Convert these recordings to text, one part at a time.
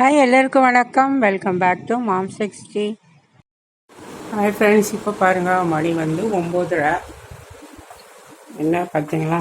Hi எல்லாருக்கும் வணக்கம். Welcome back to mom sixty hi friends இப்போ பாருங்கள் மணி வந்து ஒம்போதரை. என்ன பார்த்தீங்களா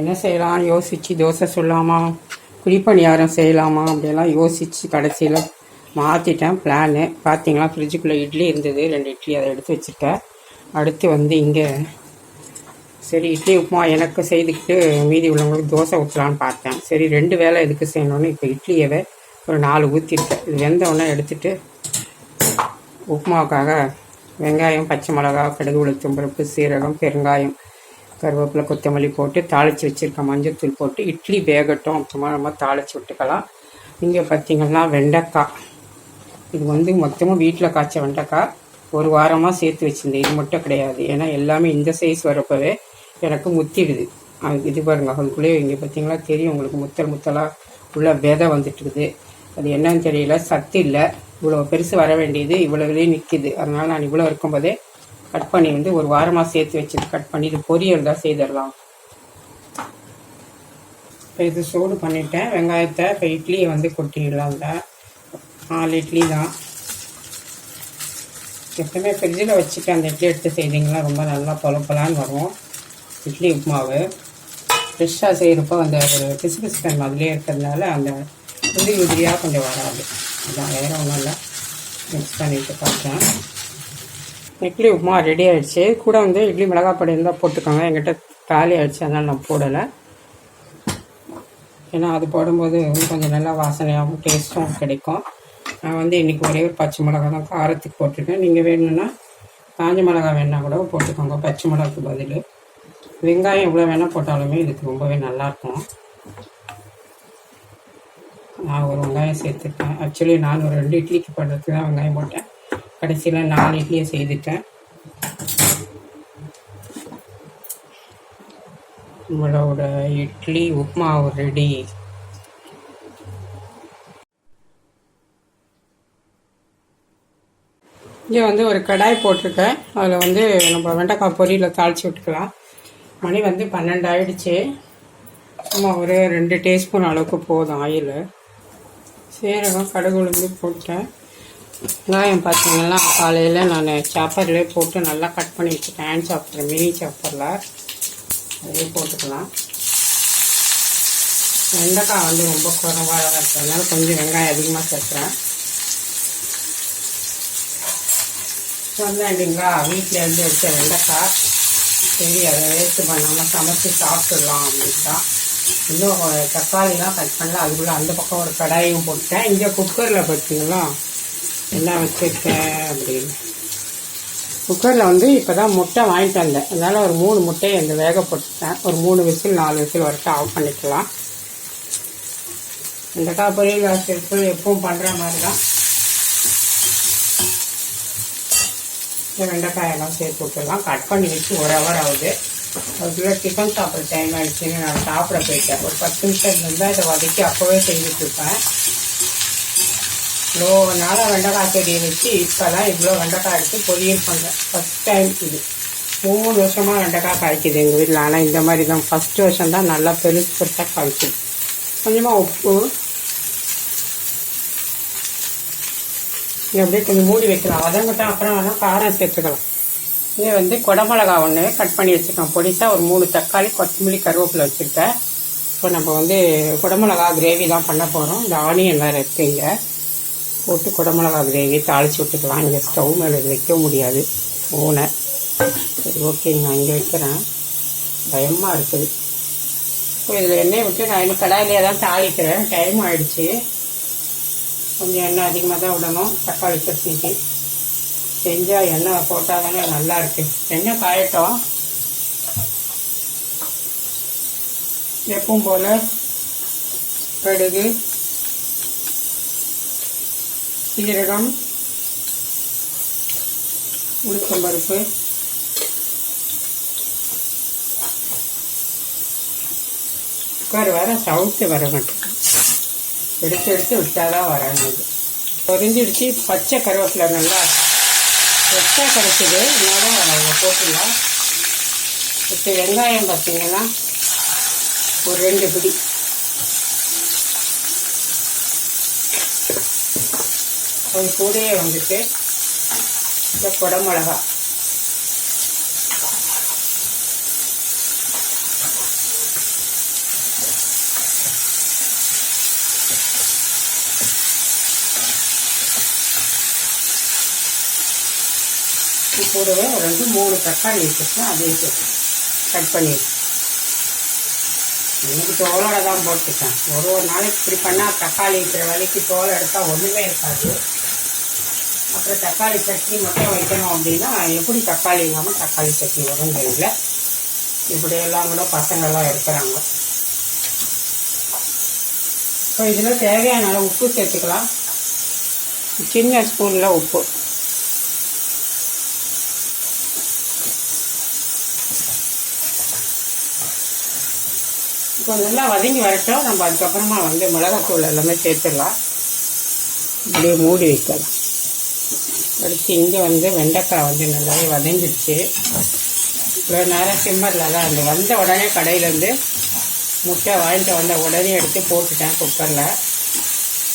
என்ன செய்யலாம் யோசித்து தோசை சொல்லாமா? குழிப்பணியாரம் செய்யலாமா? அப்படியெல்லாம் யோசித்து கடைசியில் மாற்றிட்டேன் பிளானு பார்த்தீங்களா ஃப்ரிட்ஜுக்குள்ளே இட்லி இருந்தது. ரெண்டு இட்லி அதை எடுத்து வச்சுருக்கேன். அடுத்து வந்து இங்கே சரி இட்லி உப்புமா எனக்கு செய்துக்கிட்டு மீதி உள்ளவங்களுக்கு தோசை ஊற்றலான்னு பார்த்தேன். சரி ரெண்டு வேளை எதுக்கு செய்யணும்னு இப்போ இட்லியவே ஒரு நாலு ஊற்றிருக்கேன் இது வெந்தவொடனே எடுத்துட்டு உப்புமாவுக்காக வெங்காயம் பச்சை மிளகா கடுகு உளுத்தம் பருப்பு சீரகம் பெருங்காயம் கருவேப்பிலை கொத்தமல்லி போட்டு தாளித்து வச்சுருக்கேன். மஞ்சத்தூள் போட்டு இட்லி வேகட்டும். அப்புறமா நம்ம தாளித்து விட்டுக்கலாம். இங்கே பார்த்தீங்கன்னா வெண்டைக்காய். இது வந்து மொத்தமாக வீட்டில் காய்ச்ச வெண்டைக்காய். ஒரு வாரமாக சேர்த்து வச்சுருந்தேன். இது மட்டும் கிடையாது. ஏன்னா எல்லாமே இந்த சைஸ் வரப்பவே எனக்கு முத்திடுது. இது பாருங்க அதுக்குள்ளேயே இங்கே பார்த்தீங்களா தெரியும். உங்களுக்கு முத்தல் முத்தலாக உள்ள விதை வந்துட்டுருக்குது அது என்னன்னு தெரியல. சத்து இல்லை. இவ்வளோ பெருசு வர வேண்டியது இவ்வளவுலேயே நிற்கிது அதனால் நான் இவ்வளோ இருக்கும்போதே கட் பண்ணி வந்து ஒரு வாரமாக சேர்த்து வச்சு கட் பண்ணி இது பொரியல் தான் செய்திடலாம். இப்போ இது சூடு பண்ணிட்டேன். வெங்காயத்தை இப்போ இட்லியை வந்து கொட்டிடலாம் இந்த நாலு இட்லி தான். எப்பவுமே ஃப்ரிட்ஜில் வச்சுட்டு அந்த இட்லி எடுத்து செய்திங்கன்னா ரொம்ப நல்லா பொலப்பலான்னு வரும். இட்லி உப்புமாவு. ஃப்ரெஷ்ஷாக செய்கிறப்போ அந்த ஒரு பிசு பிசுக்கன் மாதிரியே இருக்கிறதுனால அந்த உதிரி உதிரியாக கொஞ்சம் வராது அதான் வேறு ஒன்றும் இல்லை. மிக்ஸ் பண்ணிட்டு பார்க்குறேன் இட்லி உப்புமா ரெடி ஆகிடுச்சு கூட வந்து இட்லி மிளகாய் பொடி இருந்தால் போட்டுக்கோங்க. என்கிட்ட காலி ஆகிடுச்சு அதனால் நான் போடலை. ஏன்னா அது போடும்போது கொஞ்சம் நல்லா வாசனையாகவும் டேஸ்ட்டும் கிடைக்கும். நான் வந்து இன்றைக்கி ஒரே ஒரு பச்சை மிளகா தான் காரத்துக்கு போட்டிருக்கேன். நீங்கள் வேணும்னா காஞ்ச மிளகா வேணால் கூட போட்டுக்கோங்க. பச்சை மிளகாக்கு பதில். வெங்காயம் எவ்வளோ வேணால் போட்டாலுமே இதுக்கு ரொம்பவே நல்லாயிருக்கும் நான் ஒரு வெங்காயம் சேர்த்துட்டேன். ஆக்சுவலி நான் ஒரு ரெண்டு இட்லிக்கு பண்ணுறதுக்கு தான் வெங்காயம் போட்டேன். கடைசியில் நாலு இட்லியை செய்துட்டேன். நம்மளோட இட்லி உப்மா ரெடி இங்கே வந்து ஒரு கடாய் போட்டிருக்கேன். அதில் வந்து நம்ம வெண்டைக்காய் பொரியல தாளித்து விட்டுக்கலாம். மணி வந்து பன்னெண்டு ஆயிடுச்சு சும்மா ஒரு ரெண்டு டீஸ்பூன் அளவுக்கு போதும் ஆயில். சீரகம் கடுகு உளுந்து போட்டேன். வெங்காயம் பார்த்தீங்கன்னா காலையில் நான் சாப்பர்லேயே போட்டு நல்லா கட் பண்ணி வச்சுட்டேன். ஹேண்ட் சாப்பர் மினி சாப்பரில் அதே போட்டுக்கலாம். வெண்டைக்காய் வந்து ரொம்ப குறைவாக தான் இருக்கிறதுனால கொஞ்சம் வெங்காயம் அதிகமாக சேர்க்குறேன். சொன்னேன் இல்லைங்களா வீட்டில் இருந்து வச்ச வெண்டைக்காய் சரி அதை வேஸ்ட்டு பண்ணாமல் சமைச்சு சாப்பிட்றலாம் அப்படின்னு தான் இன்னும் தக்காளிலாம் கட் பண்ணல. அதுக்குள்ளே அந்த பக்கம் ஒரு கடாயும் போட்டேன் இங்கே குக்கரில் பார்த்தீங்களா என்ன வச்சுருக்கேன் அப்படின்னு. குக்கரில் வந்து இப்போ தான் முட்டை வாங்கிட்டு வந்தேன். அதனால் ஒரு மூணு முட்டையை இந்த வேக போட்டுட்டேன். ஒரு மூணு விசில் நாலு விசில் வரைக்கும் ஆஃப் பண்ணிக்கலாம். இந்த காய் பொரியல் வாசல் எப்பவும் பண்ணுற மாதிரி தான் வெண்டைக்காயெல்லாம் சேர்த்து விட்டுலாம் கட் பண்ணி வச்சு ஒரு ஹவர் ஆகுது. அதுக்குள்ளே டிஃபன் சாப்பிட்ற டைம் ஆகிடுச்சின்னு நான் சாப்பிட போயிட்டேன். ஒரு பத்து நிமிஷம் இருந்தால் இதை வதக்கி அப்போவே செஞ்சுட்ருப்பேன் இவ்வளோ நாளாக வெண்டைக்காய் செடியை வச்சு இப்போ தான் இவ்வளோ வெண்டைக்காய் எடுத்து பொரியல் பண்ணுறேன் ஃபஸ்ட் டைம் இது. மூணு வருஷமாக வெண்டைக்காய் காய்க்குது எங்கள் வீட்டில் ஆனால் இந்த மாதிரி தான். ஃபஸ்ட்டு வருஷம் தான் நல்லா பெருசு பெருசாக காய்க்குது. கொஞ்சமாக உப்பு. அப்படியே கொஞ்சம் மூடி வைக்கலாம். வதங்கட்டும் அப்புறம் வேணால் காரம் சேர்த்துக்கலாம். இது வந்து கொடமிளகா ஒன்று கட் பண்ணி வச்சுருக்கேன் பொடிசாக ஒரு மூணு தக்காளி கொத்தமல்லி கருவேப்பிலை வச்சுருக்கேன். இப்போ நம்ம வந்து குடமிளகா கிரேவி தான் பண்ண போகிறோம் இந்த ஆனியன் வேறு இருக்குது இங்கே. போட்டு குடமிளகா கிரேவி தாளித்து விட்டுக்கலாம். இங்கே ஸ்டவ் மேலே வைக்க முடியாது. ஊனை. சரி ஓகேங்க நான் இங்கே வைக்கிறேன். பயமாக இருக்குது. இப்போ இதில் எண்ணெய் விட்டு நான் இன்னும் கடாயிலே தான் தாளிக்கிறேன். டைம் ஆகிடுச்சு கொஞ்சம் எண்ணெய் அதிகமாக தான் விடணும். தக்காளி சட்னிக்கு செஞ்சால் எண்ணெய் போட்டால் தானே நல்லா இருக்கு. எண்ணெய் காயட்டும். எப்பவும் போல் கடுகு சீரகம் உளுத்தம்பருப்பு குக்கர் வர சவுத்து வர மாட்டேன் எடுத்து எடுத்து விட்டாதான் வராது. பொரிஞ்சிடுச்சு பச்சை கருவேப்பிலை நல்லா எக்ஸ்ட்ரா கிடைச்சிது அதனால் போட்டுடலாம். இப்போ வெங்காயம் பார்த்தீங்கன்னா ஒரு ரெண்டு பிடி. அது கூடயே வந்துட்டு இந்த குடமிளகா இது கூடவே ஒரு ரெண்டு மூணு தக்காளி வச்சுருக்கேன். அதையும் சேர்த்து கட் பண்ணி இன்னைக்கு தோலோட தான் போட்டுருக்கேன். ஒரு ஒரு நாளைக்கு இப்படி பண்ணால் தக்காளி இருக்கிற வேலைக்கு தோலை எடுத்தால் ஒன்றுமே இருக்காது. அப்புறம் தக்காளி சட்னி மட்டும் வைக்கணும் அப்படின்னா எப்படி தக்காளி இல்லாமல் தக்காளி சட்னி வரும் தெரியல. இப்படியெல்லாம் கூட பசங்கள்லாம் இருக்கிறாங்க இப்போ இதில் தேவையான உப்பு சேர்த்துக்கலாம். சின்ன ஸ்பூனில் உப்பு. இப்போ நல்லா வதங்கி வரட்டும் நம்ம அதுக்கப்புறமா வந்து மிளகாத்தூள் எல்லாமே சேர்த்துடலாம். அப்படியே மூடி வைக்கலாம். அடுத்து இங்கே வந்து வெண்டைக்காய் வந்து நல்லாவே வதங்கிடுச்சு. இவ்வளோ நேரம் சிம்மரில் தான் அந்த வந்த உடனே கடையிலேருந்து முட்டை வாங்கிட்டு வந்த உடனே எடுத்து போட்டுட்டேன் குக்கரில்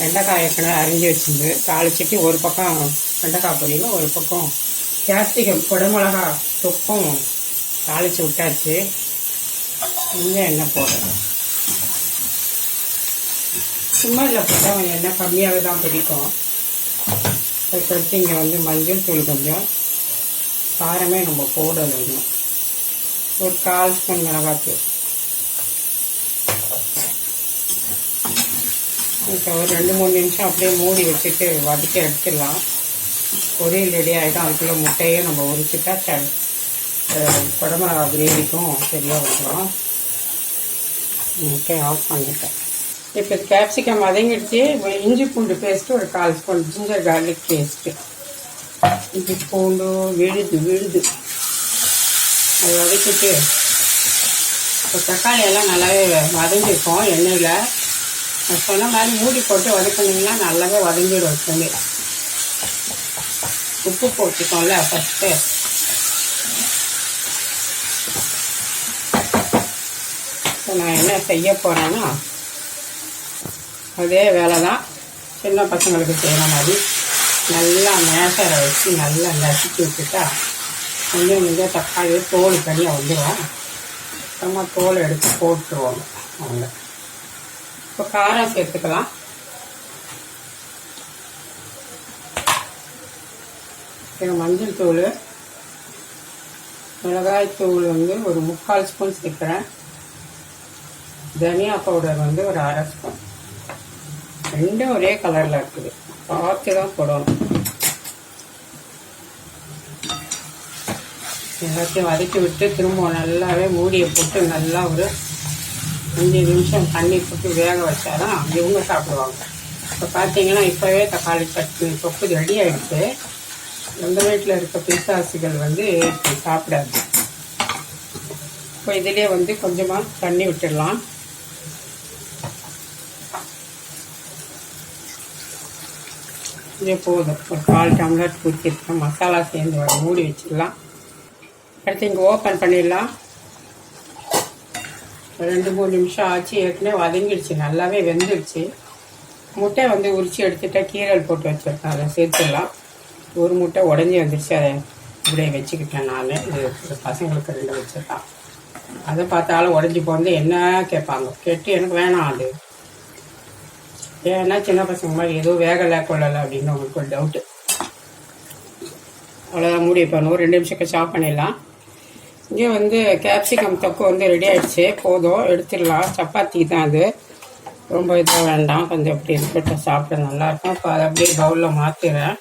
வெண்டைக்காய் ஏற்கனவே அரிஞ்சு வச்சுருந்து தாளிச்சிட்டு ஒரு பக்கம் வெண்டைக்காய் பொரியலும் ஒரு பக்கம் கேப்சிகம் குடமிளகா தொப்பும் தாளித்து விட்டாச்சு. இங்கே எண்ணெய் சும்மா இல்லை போட்டால் கொஞ்சம் எண்ணெய் கம்மியாகவே தான் பிடிக்கும். அதுக்கடுத்து இங்கே வந்து மஞ்சள் தூள் கொஞ்சம் காரமே நம்ம போடணும் இன்னும். ஒரு கால் ஸ்பூன் மிளகாத்தூள். இப்போ ஒரு ரெண்டு மூணு நிமிஷம் அப்படியே மூடி வச்சுட்டு வதக்கி எடுத்துடலாம். பொரியல் ரெடி ஆகிடும் அதுக்குள்ளே முட்டையும் நம்ம உரிச்சுட்டா ச குடமிளகா கிரேவிக்கும் சரியாக வந்துடும் ஓகே ஆஃப் பண்ணிட்டேன். இப்போ கேப்சிகம் வதங்கிடுச்சு இப்போ இஞ்சி பூண்டு பேஸ்ட்டு ஒரு கால் ஸ்பூன் ஜிஞ்சர் கார்லிக் பேஸ்ட்டு இஞ்சி பூண்டு விழுது விழுது. அது வதக்கிட்டு இப்போ தக்காளி எல்லாம் நல்லாவே வதங்கிருக்கோம் எண்ணெயில். நான் சொன்ன மாதிரி மூடி போட்டு வதக்கினீங்கன்னா நல்லாவே வதங்கிடும் எப்பவுமே உப்பு போட்டுக்கோம்ல ஃபஸ்ட்டு நான் என்ன செய்ய போகிறேன்னா அதே வேலை தான் சின்ன பசங்களுக்கு செய்கிற மாதிரி. நல்லா மேசரை வச்சு நல்லா நசுக்கி விட்டுட்டா கொஞ்சம் கொஞ்சம் தக்காளி தோல் தனியாக வந்துடும் அப்புறமா தோல் எடுத்து போட்டுருவாங்க அவங்க. இப்போ காரம் சேர்த்துக்கலாம். எங்கள் மஞ்சள் தூள் மிளகாய் தூள் வந்து ஒரு முக்கால் ஸ்பூன் சேர்க்குறேன். தனியா பவுடர் வந்து ஒரு அரை ஸ்பூன் ரெண்டும் ஒரே கலரில் இருக்குது. பார்த்து தான் போடணும். எல்லாத்தையும் வதக்கி விட்டு திரும்ப நல்லாவே மூடியை போட்டு நல்லா ஒரு அஞ்சு நிமிஷம் தண்ணி போட்டு வேக வச்சாதான் இவங்க சாப்பிடுவாங்க. இப்போ பார்த்தீங்கன்னா இப்போவே தக்காளி சட்னி தொப்பு ரெடி ஆகிடுச்சு எந்த வீட்டில் இருக்க பிசாசுகள் வந்து சாப்பிடாது. இப்போ இதிலே வந்து கொஞ்சமாக தண்ணி விட்டுடலாம். இது போதும். ஒரு கால் டம்ளர் குடிச்சிருக்கேன் மசாலா சேர்ந்து வர மூடி வச்சிடலாம். அடுத்து இங்கே ஓப்பன் பண்ணிடலாம். ரெண்டு மூணு நிமிஷம் ஆச்சு. ஏற்கனவே வதங்கிடுச்சு. நல்லாவே வெந்துடுச்சு. முட்டை வந்து உரிச்சு எடுத்துட்டா கீரல் போட்டு வச்சுருக்கேன். அதை சேர்த்துடலாம். ஒரு முட்டை உடஞ்சி வந்துடுச்சு அதை இப்படியே வச்சுக்கிட்டேன் நான். இது பசங்களுக்கு ரெண்டு வச்சுருக்கான். அதை பார்த்தாலும் உடஞ்சி போந்து என்ன கேட்பாங்க? கேட்டு எனக்கு வேணாம் அது. ஏன்னா சின்ன பசங்க மாதிரி எதுவும் வேகலை கொள்ளலை அப்படின்னு உங்களுக்கு ஒரு டவுட்டு அவ்வளோதான் மூடி பண்ணுவோம் ஒரு ரெண்டு நிமிஷம் கழிச்சு பண்ணிடலாம். இங்கே வந்து கேப்சிகம் தொக்கு வந்து ரெடி ஆகிடுச்சு போதும் எடுத்துடலாம். சப்பாத்திக்கு தான் அது. ரொம்ப இதாக வேண்டாம். கொஞ்சம் அப்படி இருக்கட்டும். சாப்பிட நல்லாயிருக்கும் இப்போ அதை அப்படியே பவுலில் மாற்றிடுறேன்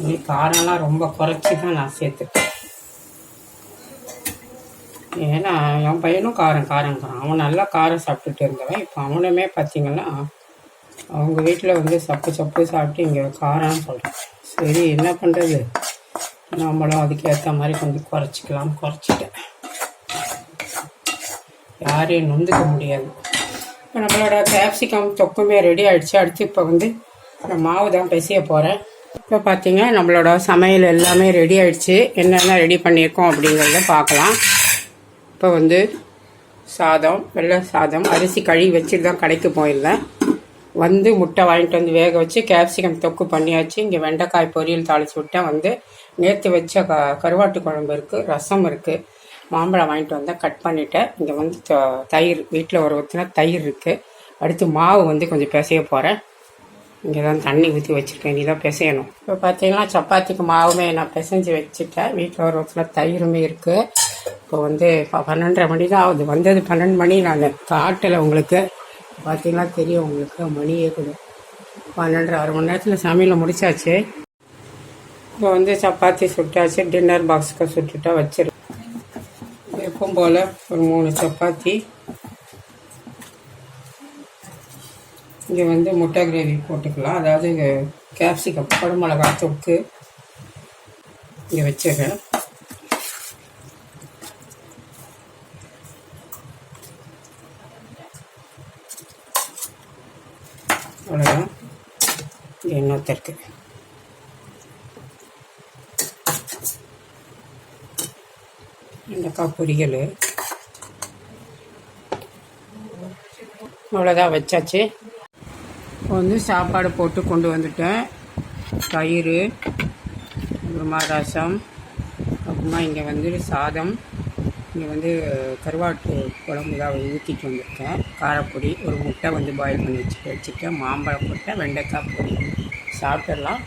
இனி காரம்லாம் ரொம்ப குறைச்சி தான் நான் சேர்த்துட்டேன் ஏன்னா என் பையனும் காரம் காரங்கிறான் அவன் நல்லா காரம் சாப்பிட்டுட்டு இருந்தவன். இப்போ அவனுமே பார்த்தீங்கன்னா அவங்க வீட்டில் வந்து சப்பு சப்பு சாப்பிட்டு இங்கே காரான்னு சொல்கிறேன் சரி என்ன பண்ணுறது நம்மளும் அதுக்கேற்ற மாதிரி கொஞ்சம் குறைச்சிக்கலாம் குறைச்சிட்டேன். யாரையும் நொந்துக்க முடியாது. இப்போ நம்மளோட கேப்சிகம் தொக்குமே ரெடி ஆகிடுச்சு அடுத்து இப்போ வந்து நான் மாவு தான் பிசைய போகிறேன் இப்போ பார்த்தீங்க நம்மளோட சமையல் எல்லாமே ரெடி ஆகிடுச்சு என்னென்ன ரெடி பண்ணியிருக்கோம் அப்படிங்கிறத பார்க்கலாம். இப்போ வந்து சாதம் வெள்ளை சாதம் அரிசி கழுவி வச்சுட்டு தான் கடைக்கு போயிருந்தேன். வந்து முட்டை வாங்கிட்டு வந்து வேக வச்சு கேப்சிகம் தொக்கு பண்ணியாச்சு. இங்கே வெண்டைக்காய் பொரியல் தாளிச்சு விட்டேன். வந்து நேற்று வச்ச க கருவாட்டு குழம்பு இருக்குது ரசம் இருக்குது மாம்பழம் வாங்கிட்டு வந்தேன். கட் பண்ணிட்டேன். இங்கே வந்து த- தயிர். வீட்டில் ஒரு ஊற்றினா தயிர் இருக்குது அடுத்து மாவு வந்து கொஞ்சம் பிசைய போகிறேன் இங்கே தான் தண்ணி ஊற்றி வச்சுருக்கேன். இனி தான் பிசையணும். இப்போ பார்த்தீங்கன்னா சப்பாத்திக்கு மாவுமே நான் பிசைஞ்சு வச்சுட்டேன். வீட்டில் ஒரு ஊற்றின தயிருமே இருக்குது இப்போ வந்து இப்போ பன்னெண்டரை மணி தான் ஆகுது. வந்தது பன்னெண்டு மணி. நான் காட்டில் உங்களுக்கு பார்த்தீங்கன்னா தெரியும் உங்களுக்கு மணியே கூட. பன்னெண்டு அரை மணி நேரத்தில் சமையல் முடிச்சாச்சு. இப்போ வந்து சப்பாத்தி சுட்டாச்சு டின்னர் பாக்ஸுக்கு சுட்டுட்டா வச்சிருக்கோம் எப்பவும் போல் ஒரு மூணு சப்பாத்தி. இங்கே வந்து முட்டை கிரேவி போட்டுக்கலாம். அதாவது கேப்சிகம் குடமிளகா தொக்கு இங்கே வச்சிடுறேன் அவ்வளோதான் இங்கே இன்னொருத்தர் வெண்டைக்காய் பொரியல். அவ்வளோதான் வச்சாச்சு. இப்போ வந்து சாப்பாடு போட்டு கொண்டு வந்துட்டேன். தயிர் அப்புறமா ரசம் அப்புறமா இங்கே வந்து சாதம் இங்கே வந்து கருவாட்டு குழம்பு தான் ஊற்றிட்டு வந்திருக்கேன். காரப்பொடி ஒரு முட்டை வந்து பாயில் பண்ணி வச்சு வச்சுருக்கேன் மாம்பழம் முட்டை வெண்டைக்காய் பொடி சாப்பிட்டுடலாம்.